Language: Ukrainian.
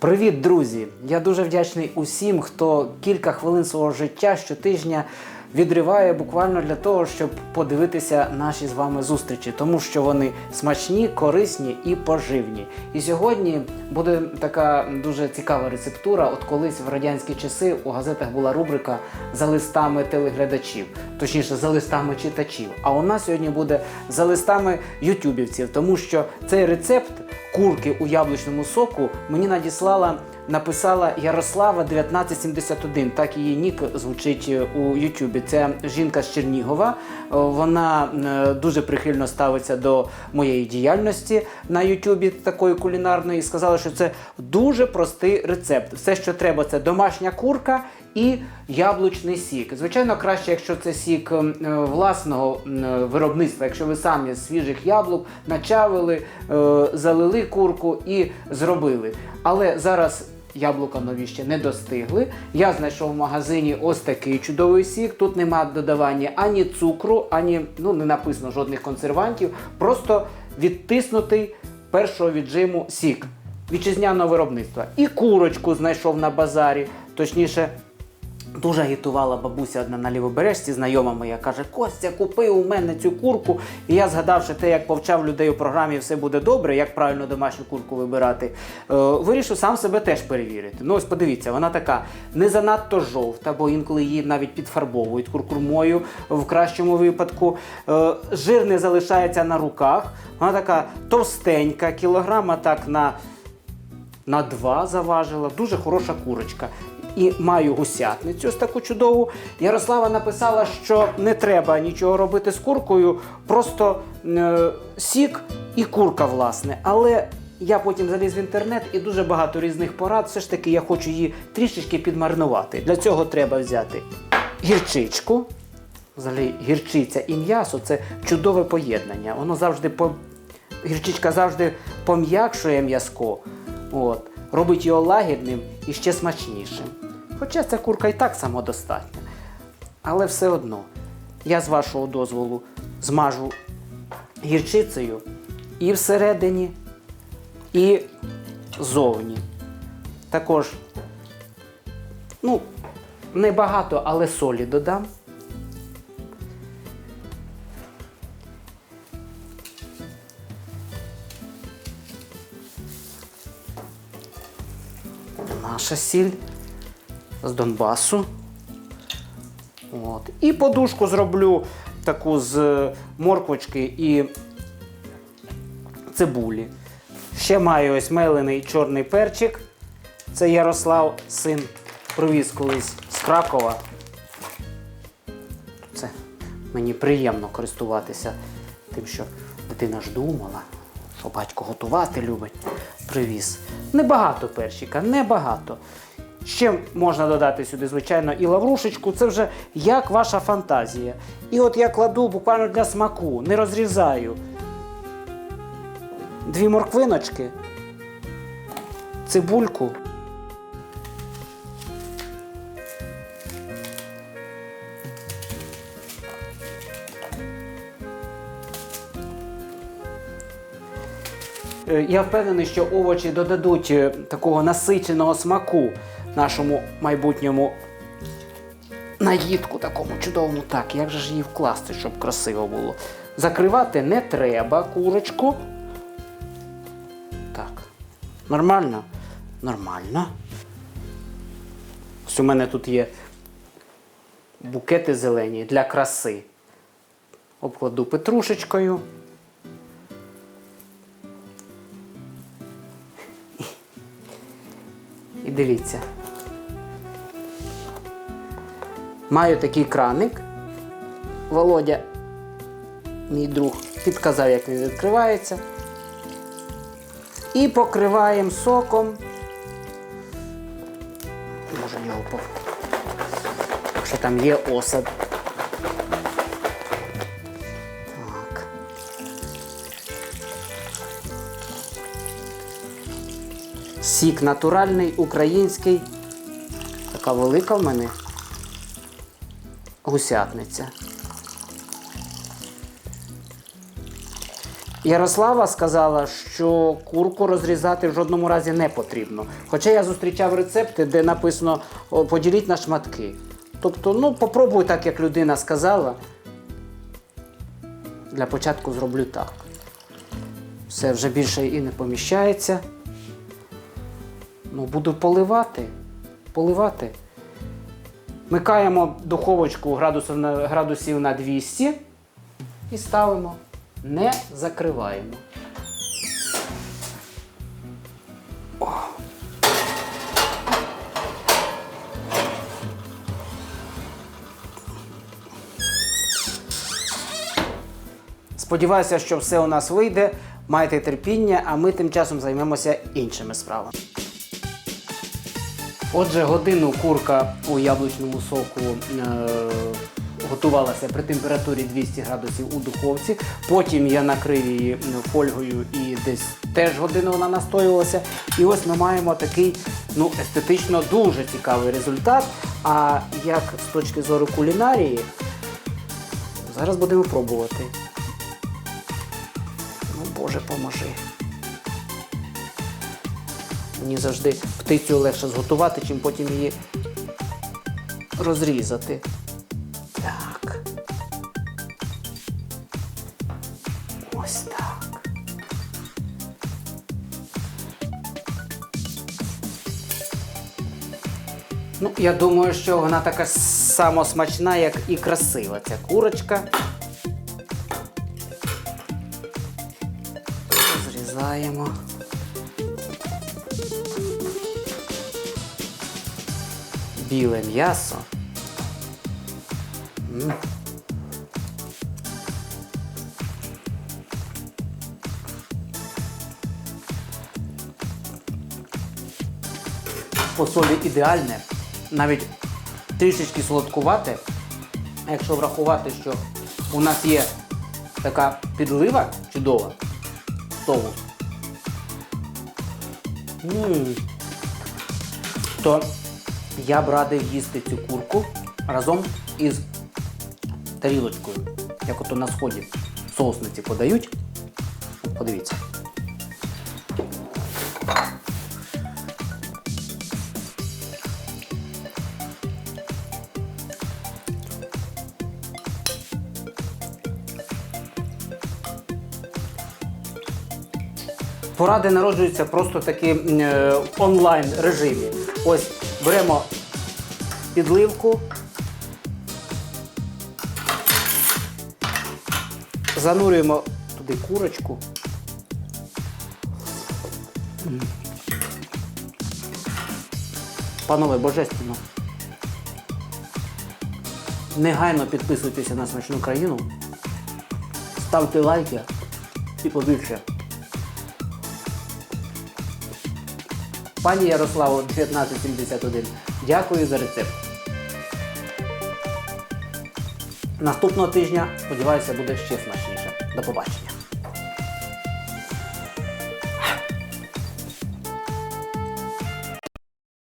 Привіт, друзі! Я дуже вдячний усім, хто кілька хвилин свого життя щотижня відриває буквально для того, щоб подивитися наші з вами зустрічі, тому що вони смачні, корисні і поживні. І сьогодні буде така дуже цікава рецептура. От колись в радянські часи у газетах була рубрика за листами телеглядачів, точніше за листами читачів. А у нас сьогодні буде за листами ютюбівців, тому що цей рецепт курки у яблучному соку мені надіслала. Написала Ярослава 1971, так її нік звучить е, у Ютубі. Це жінка з Чернігова. Е, Вона е, дуже прихильно ставиться до моєї діяльності на Ютубі такої кулінарної. І сказала, що це дуже простий рецепт. Все, що треба, це домашня курка і яблучний сік. Звичайно, краще, якщо це сік ем, власного виробництва, якщо ви самі з свіжих яблук начавили, залили курку і зробили. Але зараз. Яблука нові ще не достигли. Я знайшов в магазині ось такий чудовий сік. Тут нема додавання ані цукру, ані ну не написано жодних консервантів. Просто відтиснутий першого віджиму сік вітчизняного виробництва. І курочку знайшов на базарі, точніше. Дуже агітувала бабуся одна на лівобережці, знайома моя, каже: Костя, купи у мене цю курку. І я, згадавши те, як повчав людей у програмі Все буде добре, як правильно домашню курку вибирати, е, вирішив сам себе теж перевірити. Ну ось подивіться, вона така не занадто жовта, бо інколи її навіть підфарбовують куркурмою в кращому випадку. Е, жир не залишається на руках. Вона така товстенька, кілограма так на на два заважила. Дуже хороша курочка. І маю гусятницю ось таку чудову. Ярослава написала, що не треба нічого робити з куркою, просто е, сік і курка, власне. Але я потім заліз в інтернет і дуже багато різних порад. Все ж таки я хочу її трішечки підмаринувати. Для цього треба взяти гірчичку. Взагалі, гірчиця і м'ясо це чудове поєднання. Воно завжди по... гірчичка завжди пом'якшує м'язко. Робить його лагідним і ще смачнішим. Хоча ця курка і так самодостатня. Але все одно, я з вашого дозволу змажу гірчицею і всередині, і зовні. Також, ну, небагато, але солі додам. наша сіль з Донбасу. От. І подушку зроблю таку з морквочки і цибулі. Ще маю ось мелений чорний перчик. Це Ярослав, син, привіз колись з Кракова. Це мені приємно користуватися тим, що дитина ж думала, що батько готувати любить. Привіз. Небагато перчика, небагато. Ще можна додати сюди, звичайно, і лаврушечку. Це вже як ваша фантазія. І от я кладу буквально для смаку, не розрізаю. Дві морквиночки, цибульку. Я впевнений, що овочі додадуть е, такого насиченого смаку нашому майбутньому наїдку такому чудовому. Так, як же ж її вкласти, щоб красиво було? Закривати не треба курочку. Так. Нормально? Нормально. Ось у мене тут є букети зелені для краси. Обкладу петрушечкою. І дивіться. Маю такий краник. Володя, мій друг, підказав, як він відкривається. І покриваємо соком. Може його пов. Якщо там є осад. Сік натуральний, український. Така велика в мене гусятниця. Ярослава сказала, що курку розрізати в жодному разі не потрібно. Хоча я зустрічав рецепти, де написано поділіть на шматки. Тобто, ну, попробуй так, як людина сказала. Для початку зроблю так. Все вже більше і не поміщається. Ну, буду поливати. Поливати. Микаємо духовочку градусів на, градусів на 200 і ставимо. Не закриваємо. О. Сподіваюся, що все у нас вийде. Майте терпіння, а ми тим часом займемося іншими справами. Отже, годину курка у яблучному соку е, готувалася при температурі 200 градусів у духовці. Потім я накрив її фольгою і десь теж годину вона настоювалася. І ось ми маємо такий ну, естетично дуже цікавий результат. А як з точки зору кулінарії, зараз будемо пробувати. Ну, Боже, поможи. Мені завжди птицю легше зготувати, чим потім її розрізати. Так. Ось так. Ну, я думаю, що вона така само смачна, як і красива ця курочка. Зрізаємо. Біле м'ясо. По солі ідеальне, навіть трішечки солодкувате. Якщо врахувати, що у нас є така підлива чудова, соус, то я б радив їсти цю курку разом із тарілочкою, як ото на сході соусниці подають. Подивіться. Поради народжуються просто таки е, онлайн режимі. Ось беремо підливку, занурюємо туди курочку. Панове, божественно. Негайно підписуйтеся на смачну країну, ставте лайки і побільше. Пані Ярославо 1971, дякую за рецепт. Наступного тижня, сподіваюся, буде ще смачніше. До побачення.